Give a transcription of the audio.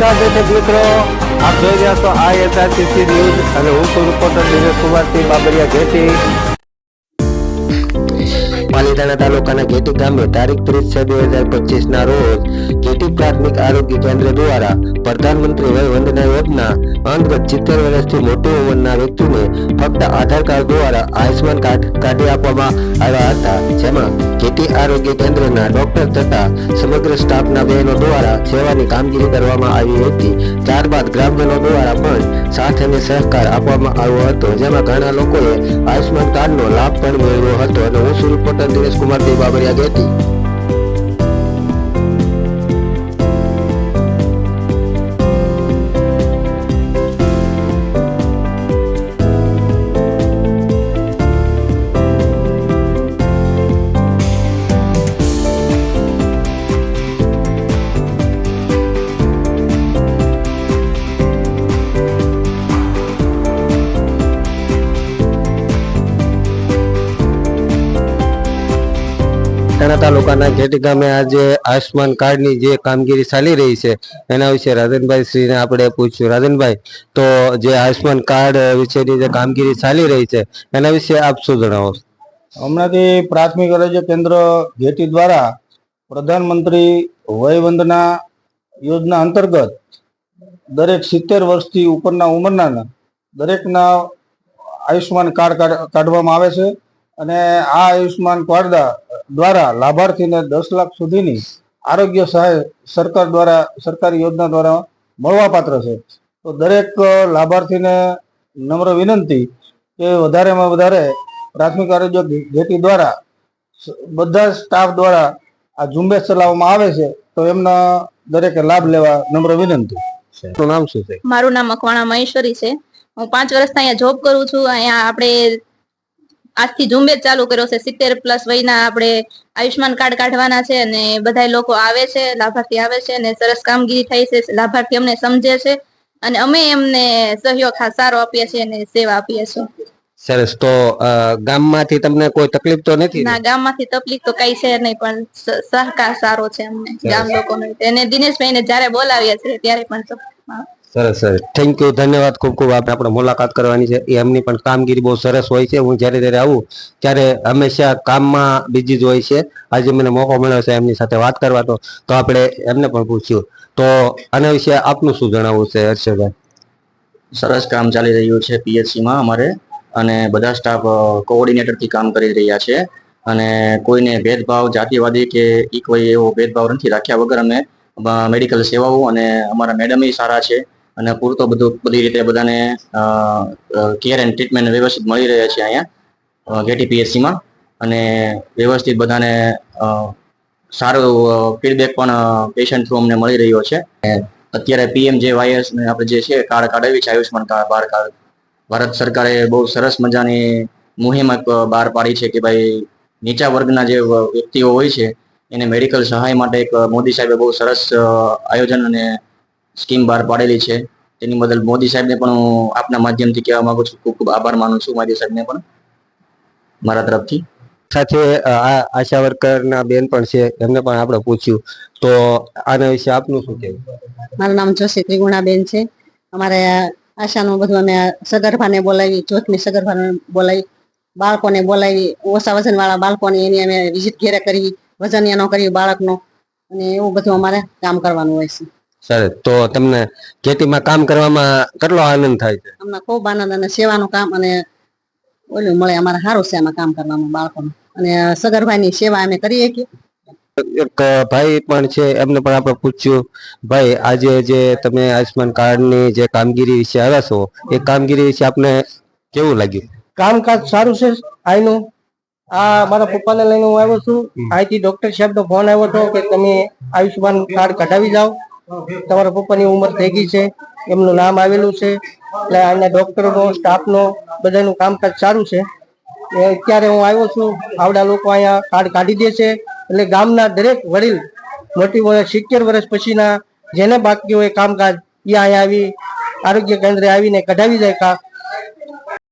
નમસ્કાર દર્શક મિત્રો. આપ જોઈ રહ્યા છો આ એસઆરટીસી ન્યૂઝ અને હું છું રિપોર્ટર દિનેશ કુમારસિંહ બાબરિયા ઘેટી. પાલીતાણા તાલુકાના ઘેટી ગામે તારીખ ત્રીસ છ બે હજાર પચીસ ના રોજ ઘેટી પ્રાથમિક આરોગ્ય કેન્દ્ર દ્વારા પ્રધાનમંત્રી વય વંદના યોજના અંતર્ગત સિત્તેર વર્ષથી મોટી ઉંમરના વ્યક્તિને ફક્ત આધાર કાર્ડ દ્વારા આયુષ્માન કાર્ડ કાઢી આપવામાં આવ્યા હતા. જેમાં ખેતી આરોગ્ય કેન્દ્રના ડોક્ટર તથા સમગ્ર સ્ટાફના બહેનો દ્વારા સેવાની કામગીરી કરવામાં આવી હતી. ત્યારબાદ ગ્રામજનો દ્વારા પણ સાથ અને સહકાર આપવામાં આવ્યો હતો. જેમાં ઘણા લોકોએ આયુષ્માન કાર્ડનો લાભ પણ મેળવ્યો હતો. અને હું સુરપોટર દિનેશ કુમાર બાબરિયા ગેટી તાણા તાલુકાના ઘેટી ગામે આજે આયુષ્માન કાર્ડની જે કામગીરી ચાલી રહી છે, એના વિશે રાધનભાઈ શ્રીને આપણે પૂછ્યું. રાધનભાઈ તો જે આયુષ્માન કાર્ડ વિશેની જે કામગીરી ચાલી રહી છે, એના વિશે આપ શું જણાવો? હમણાંથી પ્રાથમિક આરોગ્ય કેન્દ્ર ઘેટી દ્વારા પ્રધાનમંત્રી વય વંદના યોજના અંતર્ગત દરેક સિત્તેર વર્ષથી ઉપરના ઉંમરના દરેકના આયુષ્માન કાર્ડ કાઢ- કાઢવામાં આવે છે. અને આ આયુષ્માન કાર્ડ દ્વારા લાભાર્થીને દસ લાખ સુધીની આરોગ્ય સહાય સરકાર દ્વારા સરકારી યોજના દ્વારા મળવાપાત્ર છે. તો દરેક લાભાર્થીને નમ્ર વિનંતી કે વધારેમાં વધારે પ્રાથમિક આરોગ્ય ઘેટી દ્વારા બધા સ્ટાફ દ્વારા આ ઝુંબેશ ચલાવવામાં આવે છે તો એમના દરેકે લાભ લેવા નમ્ર વિનંતી. આપનું નામ શું છે? મારું નામ મકવાણા મહેશ્વરી છે. હું પાંચ વર્ષથી અહીંયા જોબ કરું છું. અહીંયા આપણે આજથી ઝુંબેશ ચાલુ કર્યો છે. સિત્તેર પ્લસ વયના આપણે આયુષ્માન કાર્ડ કાઢવાના છે અને બધા લોકો આવે છે લાભાર્થી આવે છે અને સરસ કામગીરી થાય છે. લાભાર્થી અમને સમજે છે અને અમે એમને સહયોગ સારો આપીએ છીએ અને સેવા આપીએ છીએ. સરસ. તો ગામમાંથી તમને કોઈ તકલીફ તો નથી? ને? ગામમાંથી તકલીફ તો કઈ છે નહીં પણ સહકાર સારો છે અમને ગામ લોકોનો. દિનેશભાઈ દિનેશભાઈને જ્યારે બોલાવીએ છીએ ત્યારે પણ. સરસ સરસ. થેન્ક યુ ધન્યવાદ. ખૂબ ખૂબ આપણે આપણે મુલાકાત કરવાની છે. એ એમની પણ કામગીરી બહુ સરસ હોય છે. હું જ્યારે ત્યારે આવું, ત્યારે હંમેશા કામમાં બીજી જ હોય છે. આજે મને મોકો મળ્યો છે એમની સાથે વાત કરવાનો તો. આપણે એમને પણ પૂછ્યું. તો આના વિશે આપનું શું જણાવવું છે હર્ષભાઈ સરસ કામ ચાલી રહ્યું છે પીએચસીમાં અમારે. અને બધા સ્ટાફ કોઓર્ડિનેટરથી કામ કરી રહ્યા છે. અને કોઈને ભેદભાવ, જાતિવાદી કે એ કોઈ એવો ભેદભાવ નથી રાખ્યા વગર અમે મેડિકલ સેવાઓ અને અમારા મેડમ સારા છે. અને પૂરતો બધું બધી રીતે બધાને કેર એન્ડ ટ્રીટમેન્ટ વ્યવસ્થિત મળી રહે છે અહીંયા ગેટી PHC અને વ્યવસ્થિત બધાને સારું ફીડબેક પણ પેશન્ટ થ્રુ અમને મળી રહ્યો છે. અત્યારે પીએમ જે વાયસ ને આપણે જે છે, કાર્ડ કાઢાવી છે આયુષ્માન કાર્ડ બાર કાર્ડ. ભારત સરકારે બહુ સરસ મજાની મુહિમ બહાર પાડી છે કે ભાઈ, નીચા વર્ગના જે વ્યક્તિઓ હોય છે, એને મેડિકલ સહાય માટે એક મોદી સાહેબે બહુ સરસ આયોજન અને સ્કીમ બહાર પાડેલી છે. તેની બદલ મોદી સાહેબને પણ હું આપના માધ્યમથી કહેવા માંગુ છું. ખૂબ ખૂબ આભાર માનું છું મોદી સાહેબને પણ. મારા તરફથી. સાથે આ આશા વર્કરના બેન પણ છે. એમને પણ આપણે પૂછ્યું. તો આના વિશે આપનું શું કહેવું? મારું નામ જોશી ત્રિગુણાબેન છે. અમારે આશાનું બધું અમે સગર્ભાને બોલાવી જોતની સગર્ભાને બોલાવી બાળકોને બોલાવી ઓછા વજન વાળા બાળકોને એની અમે વિઝિટ ઘેરે કરી એનો કરી બાળકનો. અને એવું બધું અમારે કામ કરવાનું હોય છે. સરસ તો તમને ખેતીમાં કામ કરવામાં કેટલો આનંદ થાય છે? અમને ખૂબ આનંદ અને સેવાનું કામ અને ઓલું મળે અમારે સારું છે આમાં કામ કરવામાં બાળકોનું. અને સગર્ભાની સેવા અમે કરીએ કે એક ભાઈ પણ છે એમને પણ આપણે પૂછ્યું ભાઈ આજે જે તમે આયુષ્માન કાર્ડની જે કામગીરી વિશે આવ્યા છો એ કામગીરી વિશે આપને કેવું લાગ્યું? કામકાજ સારું છે. આઈનું આ મારા પપ્પાને લઈને હું આવ્યો છું. અહીંથી ડોક્ટર સાહેબનો ફોન આવ્યો હતો કે તમે આયુષ્માન કાર્ડ કઢાવી જાઓ. તમારા પપ્પાની ઉંમર થઈ ગઈ છે, એમનું નામ આવેલું છે, એટલે આના ડોક્ટરનો, સ્ટાફનો, બધાનું કામકાજ સારું છે. અત્યારે હું આવ્યો છું, આવડા લોકો અહીંયા કાર્ડ કાઢી દે છે, એટલે ગામના દરેક વડીલ મોટી વર્ષ સિત્તેર વર્ષ પછીના જેને બાકી હોય કામકાજ, એ અહીંયા આવી, આરોગ્ય કેન્દ્રે આવીને કઢાવી જાય